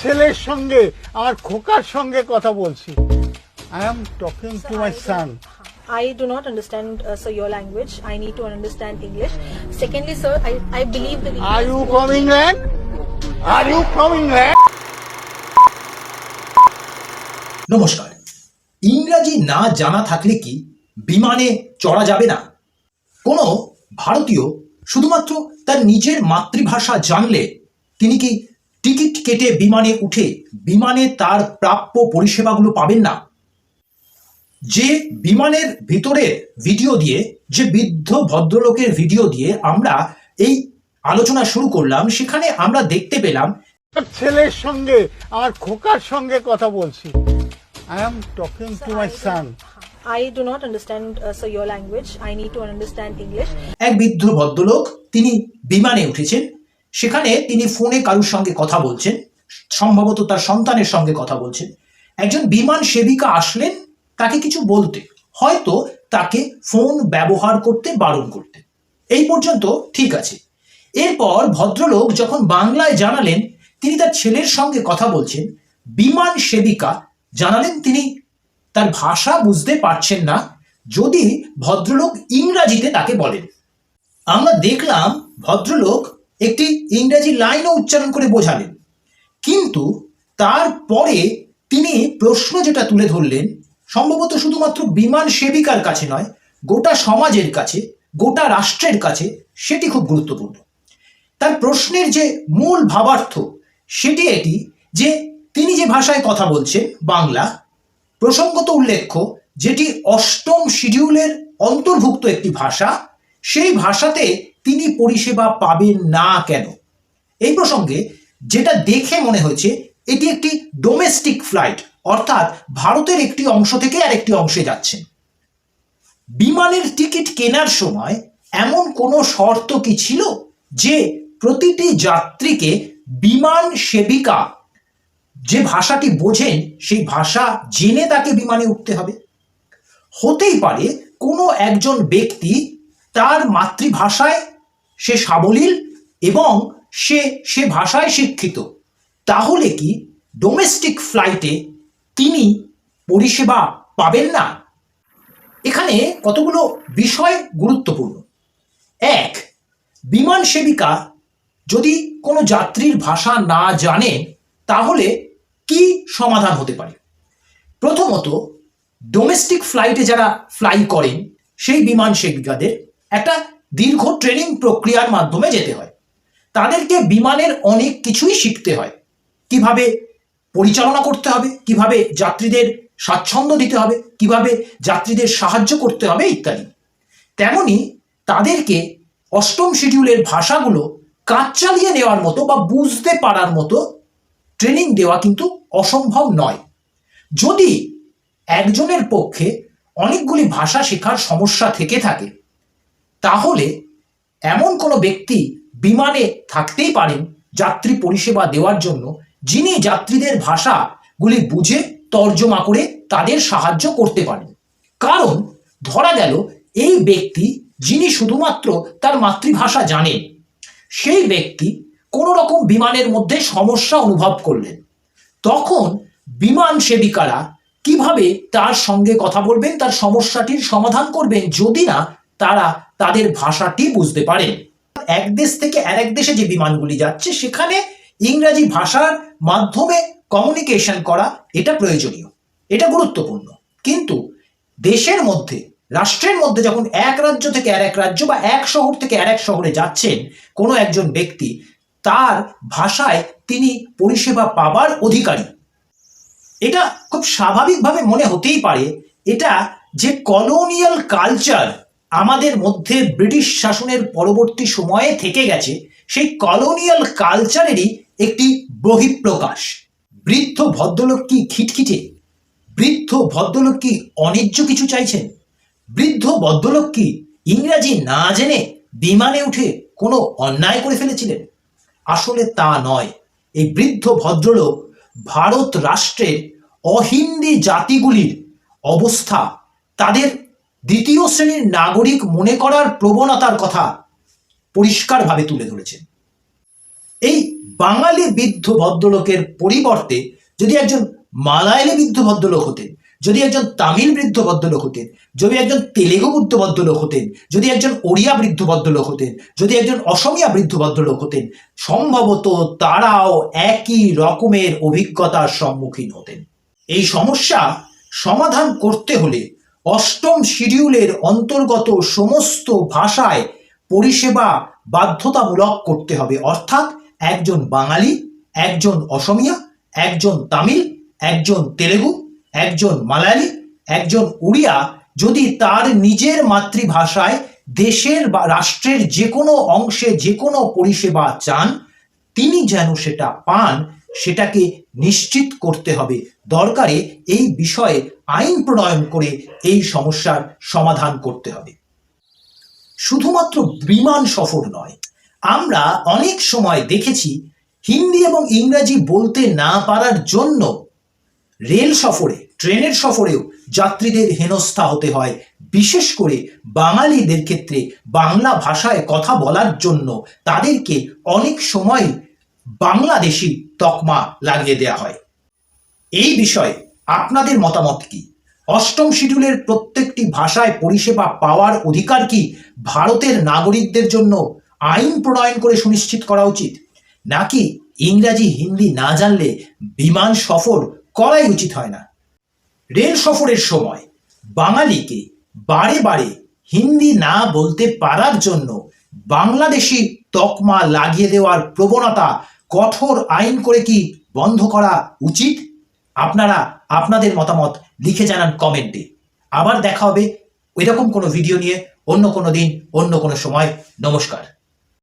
ছেলের সঙ্গে আমার খোকার সঙ্গে কথা বলছি I am talking to my son I do not understand, uh, sir, your language. I need to understand English. Secondly, sir, I, I believe that. Are you from England are you from England নমস্কার ইংরাজি না জানা থাকলে কি বিমানে চড়া যাবে না কোনো ভারতীয় শুধুমাত্র তার নিজের মাতৃভাষা জানলে তিনি কি টিকিট কেটে বিমানে উঠে বিমানে তার প্রাপ্য পরিষেবাগুলো পাবেন না যে বিমানের ভিতরের ভিডিও দিয়ে যে বৃদ্ধ ভদ্রলোকের ভিডিও দিয়ে আমরা এই আলোচনা শুরু করলাম সেখানে আমরা দেখতে পেলাম ছেলের সঙ্গে আমার খোকার সঙ্গে কথা বলছি I am talking to my son I do not understand, uh, sir, your language. I need to understand English. এক বৃদ্ধ ভদ্রলোক তিনি বিমানে উঠেছেন সেখানে তিনি ফোনে কারুর সঙ্গে কথা বলছেন, সম্ভবত তার সন্তানের সঙ্গে কথা বলছেন। একজন বিমান সেবিকা আসলেন তাকে কিছু বলতে, হয়তো তাকে ফোন ব্যবহার করতে, বারণ করতে। এই পর্যন্ত ঠিক আছে। এরপর ভদ্রলোক যখন বাংলায় জানালেন তিনি তার ছেলের সঙ্গে কথা বলছেন, বিমান সেবিকা জানালেন তিনি, তার ভাষা বুঝতে পারছেন না, যদি ভদ্রলোক ইংরাজিতে তাকে বলেন। আমরা দেখলাম ভদ্রলোক একটি ইংরেজি লাইনও উচ্চারণ করে বোঝালেন। কিন্তু তারপরে তিনি প্রশ্ন যেটা তুলে ধরলেন, সম্ভবত শুধুমাত্র বিমান সেবিকার কাছে নয়, গোটা সমাজের কাছে, গোটা রাষ্ট্রের কাছে সেটি খুব গুরুত্বপূর্ণ। তার প্রশ্নের যে মূল ভাবার্থ, সেটি এটি যে তিনি যে ভাষায় কথা বলছেন, বাংলা, প্রসঙ্গত উল্লেখ্য, যেটি অষ্টম শিডিউলের অন্তর্ভুক্ত একটি ভাষা, সেই ভাষাতে তিনি পরিষেবা পাবেন না কেন? এই প্রসঙ্গে যেটা দেখে মনে হয়েছে, এটি একটি ডোমেস্টিক ফ্লাইট অর্থাৎ ভারতের একটি অংশ থেকে আরেকটি অংশে যাচ্ছেন বিমানের টিকিট কেনার সময় এমন কোনো শর্ত কি ছিল যে প্রতিটি যাত্রীকে বিমান সেবিকা যে ভাষাটি বোঝেন, সেই ভাষা জেনে তাকে বিমানে উঠতে হবে? হতেই পারে কোনো একজন ব্যক্তি তার মাতৃভাষায় সে সাবলীল এবং সে সে ভাষায় শিক্ষিত। তাহলে কি ডোমেস্টিক ফ্লাইটে তিনি পরিষেবা পাবেন না? এখানে কতগুলো বিষয় গুরুত্বপূর্ণ। এক, বিমান সেবিকা যদি কোনো যাত্রীর ভাষা না জানেন তাহলে কি সমাধান হতে পারে? প্রথমত ডোমেস্টিক ফ্লাইটে যারা ফ্লাই করেন, সেই বিমান সেবিকাদের একটা দীর্ঘ ট্রেনিং প্রক্রিয়ার মাধ্যমে যেতে হয়। তাদেরকে বিমানের অনেক কিছুই শিখতে হয়। কীভাবে পরিচালনা করতে হবে, কীভাবে যাত্রীদের স্বাচ্ছন্দ্য দিতে হবে, কীভাবে যাত্রীদের সাহায্য করতে হবে ইত্যাদি। তেমনি তাদেরকে অষ্টম শিডিউলের ভাষাগুলো কাজ চালিয়ে নেওয়ার মতো বা বুঝতে পারার মতো ট্রেনিং দেওয়া কিন্তু অসম্ভব নয়। যদি একজনের পক্ষে অনেকগুলি ভাষা শেখার সমস্যা থেকে থাকে তাহলে এমন কোনো ব্যক্তি বিমানে থাকতেই পারেন যাত্রী পরিষেবা দেওয়ার জন্য, যিনি যাত্রীদের ভাষাগুলি বুঝে তর্জমা করে তাদের সাহায্য করতে পারেন। কারণ ধরা গেল এই ব্যক্তি, যিনি শুধুমাত্র তার মাতৃভাষা জানেন, সেই ব্যক্তি কোনো রকম বিমানের মধ্যে সমস্যা অনুভব করলেন। তখন বিমান সেবিকারা কীভাবে তার সঙ্গে কথা বলবেন, তার সমস্যাটির সমাধান করবেন, যদি না তারা তাদের ভাষাটি বুঝতে পারেন এক দেশ থেকে আরেক দেশে যে বিমানগুলি যাচ্ছে, সেখানে ইংরাজি ভাষার মাধ্যমে কমিউনিকেশন করা এটা প্রয়োজনীয়। এটা গুরুত্বপূর্ণ। কিন্তু দেশের মধ্যে, রাষ্ট্রের মধ্যে যখন এক রাজ্য থেকে আর এক রাজ্য বা এক শহর থেকে আর এক শহরে যাচ্ছেন কোনো একজন ব্যক্তি, তার ভাষায় তিনি পরিষেবা পাবার অধিকারী। এটা খুব স্বাভাবিকভাবে মনে হতেই পারে, এটা যে কলোনিয়াল কালচার আমাদের মধ্যে ব্রিটিশ শাসনের পরবর্তী সময়ে থেকে গেছে সেই কলোনিয়াল কালচারেরই একটি বহিঃপ্রকাশ। বৃদ্ধ ভদ্রলোক কি খিটখিটে? বৃদ্ধ ভদ্রলোক কি অন্যায্য কিছু চাইছেন? বৃদ্ধ ভদ্রলোক কি ইংরাজি না জেনে বিমানে উঠে কোনো অন্যায় করে ফেলেছিলেন? আসলে তা নয়। এই বৃদ্ধ ভদ্রলোক ভারত রাষ্ট্রের অহিন্দি জাতিগুলির অবস্থা, তাদের দ্বিতীয় শ্রেণির নাগরিক মনে করার প্রবণতার কথা পরিষ্কারভাবে তুলে ধরেছেন এই বাঙালি বৃদ্ধ ভদ্রলোকের পরিবর্তে যদি একজন মালায়ালি বৃদ্ধ ভদ্রলোক হতেন, যদি একজন তামিল বৃদ্ধ ভদ্রলোক হতেন, যদি একজন তেলেগু বৃদ্ধ ভদ্রলোক হতেন, যদি একজন ওড়িয়া বৃদ্ধ ভদ্রলোক হতেন, যদি একজন অসমিয়া বৃদ্ধ ভদ্রলোক হতেন, সম্ভবত তারাও একই রকমের অভিজ্ঞতার সম্মুখীন হতেন। এই সমস্যা সমাধান করতে হলে অষ্টম শিডিউলের অন্তর্গত সমস্ত ভাষায় পরিষেবা বাধ্যতামূলক করতে হবে। অর্থাৎ একজন বাঙালি, একজন অসমিয়া, একজন তামিল, একজন তেলেগু, একজন মালায়ালি, একজন উড়িয়া যদি তার নিজের মাতৃভাষায় দেশের বা রাষ্ট্রের যে কোনো অংশে যে কোনো পরিষেবা চান, তিনি যেন সেটা পান, সেটাকে নিশ্চিত করতে হবে। দরকারে এই বিষয়ে আইন প্রণয়ন করে এই সমস্যার সমাধান করতে হবে। শুধুমাত্র বিমান সফর নয়, আমরা অনেক সময় দেখেছি হিন্দি এবং ইংরাজি বলতে না পারার জন্য রেল সফরে, ট্রেনের সফরেও যাত্রীদের হেনস্থা হতে হয়, বিশেষ করে বাঙালিদের ক্ষেত্রে বাংলা ভাষায় কথা বলার জন্য তাদেরকে অনেক সময় বাংলাদেশি তকমা লাগিয়ে দেওয়া হয়। এই বিষয়ে আপনাদের মতামত কি? অষ্টম শিডিউলের প্রত্যেকটি ভাষায় পরিষেবা পাওয়ার অধিকার কি ভারতের নাগরিকদের জন্য আইন প্রণয়ন করে সুনিশ্চিত করা উচিত? নাকি ইংরাজি, হিন্দি না জানলে বিমান সফর করাই উচিত হয় না? রেল সফরের সময় বাঙালিকে বারে বারে হিন্দি না বলতে পারার জন্য বাংলাদেশি তকমা লাগিয়ে দেওয়ার প্রবণতা কঠোর আইন করে কি বন্ধ করা উচিত? আপনারা আপনাদের মতামত লিখে জানান কমেন্টে। আবার দেখা হবে এরকম কোনো ভিডিও নিয়ে অন্য কোনো দিন, অন্য কোনো সময়। নমস্কার।